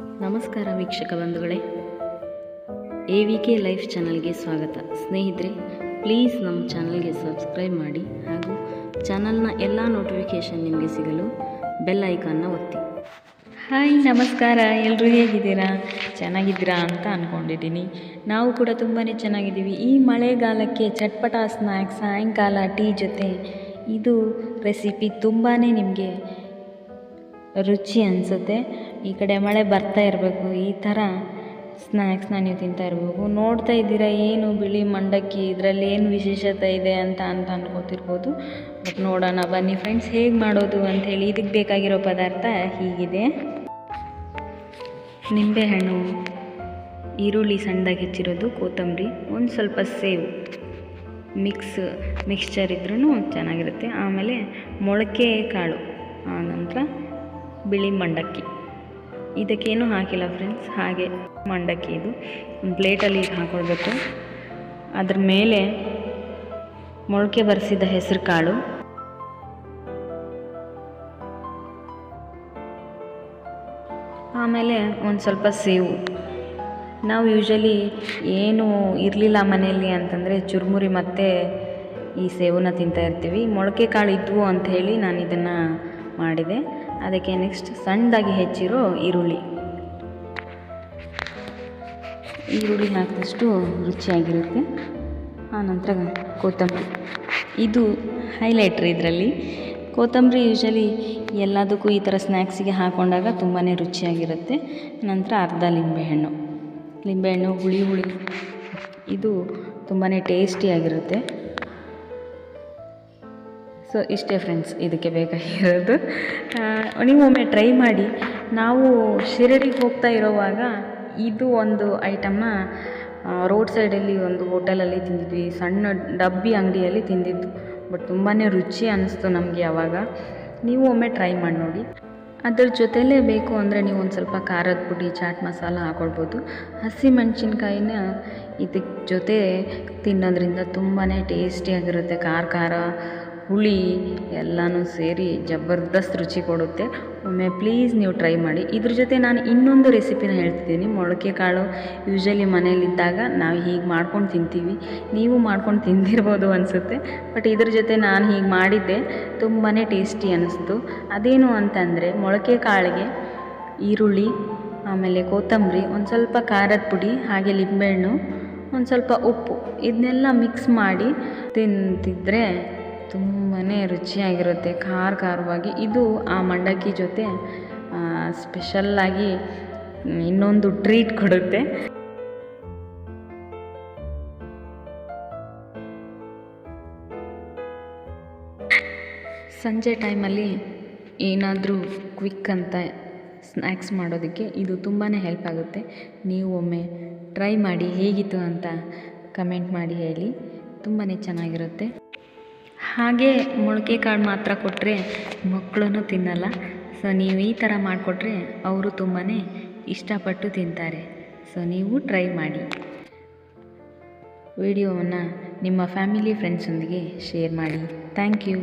ನಮಸ್ಕಾರ ವೀಕ್ಷಕ ಬಂಧುಗಳೇ. ಎ ವಿ ಕೆ ಲೈಫ್ ಚಾನಲ್ಗೆ ಸ್ವಾಗತ. ಸ್ನೇಹಿತರೆ, ಪ್ಲೀಸ್ ನಮ್ಮ ಚಾನಲ್ಗೆ ಸಬ್ಸ್ಕ್ರೈಬ್ ಮಾಡಿ ಹಾಗೂ ಚಾನಲ್ನ ಎಲ್ಲ ನೋಟಿಫಿಕೇಷನ್ ನಿಮಗೆ ಸಿಗಲು ಬೆಲ್ ಐಕಾನ್ನ ಒತ್ತಿ. ಹಾಯ್, ನಮಸ್ಕಾರ. ಎಲ್ಲರೂ ಹೇಗಿದ್ದೀರಾ? ಚೆನ್ನಾಗಿದ್ದೀರಾ ಅಂತ ಅಂದ್ಕೊಂಡಿದ್ದೀನಿ ನಾವು ಕೂಡ ತುಂಬಾ ಚೆನ್ನಾಗಿದ್ದೀವಿ. ಈ ಮಳೆಗಾಲಕ್ಕೆ ಚಟ್ಪಟ ಸ್ನ್ಯಾಕ್ಸ್ ಸಾಯಂಕಾಲ, ಟೀ ಜೊತೆ ಇದು ರೆಸಿಪಿ ತುಂಬಾ ನಿಮಗೆ ರುಚಿ ಅನಿಸುತ್ತೆ. ಈ ಕಡೆ ಮಳೆ ಬರ್ತಾ ಇರಬೇಕು. ಈ ಥರ ಸ್ನ್ಯಾಕ್ಸ್ನ ನೀವು ತಿಂತಾ ಇರಬೇಕು. ನೋಡ್ತಾ ಇದ್ದೀರಾ ಏನು ಬಿಳಿ ಮಂಡಕ್ಕಿ? ಇದರಲ್ಲಿ ಏನು ವಿಶೇಷತೆ ಇದೆ ಅಂತ ಅಂತ ಅನ್ಕೋತಿರ್ಬೋದು. ಬಟ್ ನೋಡೋಣ, ಬನ್ನಿ ಫ್ರೆಂಡ್ಸ್ ಹೇಗೆ ಮಾಡೋದು ಅಂಥೇಳಿ ಇದಕ್ಕೆ ಬೇಕಾಗಿರೋ ಪದಾರ್ಥ ಹೀಗಿದೆ. ನಿಂಬೆಹಣ್ಣು, ಈರುಳ್ಳಿ ಸಣ್ಣದಾಗಿ ಹೆಚ್ಚಿರೋದು, ಕೊತ್ತಂಬರಿ, ಒಂದು ಸ್ವಲ್ಪ ಸೇವು. ಮಿಕ್ಸ್ ಮಿಕ್ಸ್ಚರ್ ಇದ್ರೂ ಚೆನ್ನಾಗಿರುತ್ತೆ. ಆಮೇಲೆ ಮೊಳಕೆ ಕಾಳು. ಆನಂತರ ಬಿಳಿ ಮಂಡಕ್ಕಿ. ಇದಕ್ಕೇನು ಹಾಕಿಲ್ಲ ಫ್ರೆಂಡ್ಸ್ ಹಾಗೆ ಮಂಡಕ್ಕಿ ಇದು. ಪ್ಲೇಟಲ್ಲಿ ಹಾಕೊಳ್ಬೇಕು. ಅದ್ರ ಮೇಲೆ ಮೊಳಕೆ ಬರೆಸಿದ ಹೆಸರು ಕಾಳು. ಆಮೇಲೆ ಒಂದು ಸ್ವಲ್ಪ ಸೇವು. ನಾವು ಯೂಶಲಿ ಏನು ಇರಲಿಲ್ಲ ಮನೆಯಲ್ಲಿ ಅಂತಂದರೆ ಚುರುಮುರಿ ಮತ್ತು ಈ ಸೇವನ್ನ ತಿಂತಾ ಇರ್ತೀವಿ. ಮೊಳಕೆ ಕಾಳು ಇದ್ವು ಅಂತ ಹೇಳಿ ನಾನು ಇದನ್ನು ಮಾಡಿದೆ. ಅದಕ್ಕೆ ನೆಕ್ಸ್ಟ್ ಸಣ್ಣದಾಗಿ ಹೆಚ್ಚಿರೋ ಈರುಳ್ಳಿ. ಈರುಳ್ಳಿ ಹಾಕಿದಷ್ಟು ರುಚಿಯಾಗಿರುತ್ತೆ. ಆನಂತರ ಕೊತ್ತಂಬರಿ. ಇದು ಹೈಲೈಟ್ರ್ ಇದರಲ್ಲಿ. ಕೊತ್ತಂಬರಿ ಯೂಶಲಿ ಎಲ್ಲದಕ್ಕೂ ಈ ಥರ ಸ್ನ್ಯಾಕ್ಸಿಗೆ ಹಾಕೊಂಡಾಗ ತುಂಬಾ ರುಚಿಯಾಗಿರುತ್ತೆ. ನಂತರ ಅರ್ಧ ಲಿಂಬೆಹಣ್ಣು. ಲಿಂಬೆಹಣ್ಣು ಹುಳಿ ಹುಳಿ. ಇದು ತುಂಬಾ ಟೇಸ್ಟಿಯಾಗಿರುತ್ತೆ ಸೊ ಇಷ್ಟೇ ಫ್ರೆಂಡ್ಸ್ ಇದಕ್ಕೆ ಬೇಕಾಗಿರೋದು ನೀವು ಒಮ್ಮೆ ಟ್ರೈ ಮಾಡಿ. ನಾವು ಶಿರಡಿಗೆ ಹೋಗ್ತಾ ಇರೋವಾಗ ಇದು ಒಂದು ಐಟಮ್ನ ರೋಡ್ ಸೈಡಲ್ಲಿ ಒಂದು ಹೋಟೆಲಲ್ಲಿ ತಿಂದಿದ್ವಿ. ಸಣ್ಣ ಡಬ್ಬಿ ಅಂಗಡಿಯಲ್ಲಿ ತಿಂದಿದ್ದು. ಬಟ್ ತುಂಬಾ ರುಚಿ ಅನ್ನಿಸ್ತು ನಮಗೆ ಆವಾಗ ನೀವು ಒಮ್ಮೆ ಟ್ರೈ ಮಾಡಿ ನೋಡಿ. ಅದ್ರ ಜೊತೆಲೇ ಬೇಕು ಅಂದರೆ ನೀವು ಒಂದು ಸ್ವಲ್ಪ ಖಾರದ ಪುಡಿ, ಚಾಟ್ ಮಸಾಲ ಹಾಕ್ಕೊಳ್ಬೋದು ಹಸಿ ಮೆಣಸಿನ್ಕಾಯಿನ ಇದಕ್ಕೆ ಜೊತೆ ತಿನ್ನೋದ್ರಿಂದ ತುಂಬಾ ಟೇಸ್ಟಿಯಾಗಿರುತ್ತೆ ಖಾರ ಖಾರ ಹುಳಿ ಎಲ್ಲನೂ ಸೇರಿ ಜಬರ್ದಸ್ತ್ ರುಚಿ ಕೊಡುತ್ತೆ. ಒಮ್ಮೆ ಪ್ಲೀಸ್ ನೀವು ಟ್ರೈ ಮಾಡಿ. ಇದ್ರ ಜೊತೆ ನಾನು ಇನ್ನೊಂದು ರೆಸಿಪಿನ ಹೇಳ್ತಿದ್ದೀನಿ. ಮೊಳಕೆ ಕಾಳು ಯೂಶಲಿ ಮನೇಲಿದ್ದಾಗ ನಾವು ಹೀಗೆ ಮಾಡ್ಕೊಂಡು ತಿಂತೀವಿ. ನೀವು ಮಾಡ್ಕೊಂಡು ತಿಂದಿರ್ಬೋದು ಅನಿಸುತ್ತೆ. ಬಟ್ ಇದ್ರ ಜೊತೆ ನಾನು ಹೀಗೆ ಮಾಡಿದ್ದೆ. ತುಂಬಾ ಟೇಸ್ಟಿ ಅನ್ನಿಸ್ತು ಅದೇನು ಅಂತಂದರೆ ಮೊಳಕೆ ಕಾಳಿಗೆ ಈರುಳ್ಳಿ, ಆಮೇಲೆ ಕೊತ್ತಂಬರಿ, ಒಂದು ಸ್ವಲ್ಪ ಖಾರದ ಪುಡಿ, ಹಾಗೆ ಲಿಂಬೆಹಣ್ಣು, ಒಂದು ಸ್ವಲ್ಪ ಉಪ್ಪು. ಇದನ್ನೆಲ್ಲ ಮಿಕ್ಸ್ ಮಾಡಿ ತಿಂತಿದ್ರೆ ತುಂಬಾ ರುಚಿಯಾಗಿರುತ್ತೆ, ಖಾರ ಖಾರವಾಗಿ. ಇದು ಆ ಮಂಡಕ್ಕಿ ಜೊತೆ ಸ್ಪೆಷಲ್ಲಾಗಿ ಇನ್ನೊಂದು ಟ್ರೀಟ್ ಕೊಡುತ್ತೆ. ಸಂಜೆ ಟೈಮಲ್ಲಿ ಏನಾದರೂ ಕ್ವಿಕ್ ಅಂತ ಸ್ನ್ಯಾಕ್ಸ್ ಮಾಡೋದಕ್ಕೆ ಇದು ತುಂಬಾ ಹೆಲ್ಪ್ ಆಗುತ್ತೆ. ನೀವು ಒಮ್ಮೆ ಟ್ರೈ ಮಾಡಿ ಹೇಗಿತ್ತು ಅಂತ ಕಮೆಂಟ್ ಮಾಡಿ ಹೇಳಿ. ತುಂಬಾ ಚೆನ್ನಾಗಿರುತ್ತೆ. ಹಾಗೆ ಮೊಳಕೆ ಕಾಳು ಮಾತ್ರ ಕೊಟ್ಟರೆ ಮಕ್ಕಳು ತಿನ್ನಲ್ಲ. ಸೊ, ನೀವು ಈ ಥರ ಮಾಡಿಕೊಟ್ರೆ ಅವರು ತುಂಬಾ ಇಷ್ಟಪಟ್ಟು ತಿಂತಾರೆ. ಸೊ, ನೀವು ಟ್ರೈ ಮಾಡಿ. ವಿಡಿಯೋವನ್ನು ನಿಮ್ಮ ಫ್ಯಾಮಿಲಿ ಫ್ರೆಂಡ್ಸೊಂದಿಗೆ ಶೇರ್ ಮಾಡಿ. Thank you.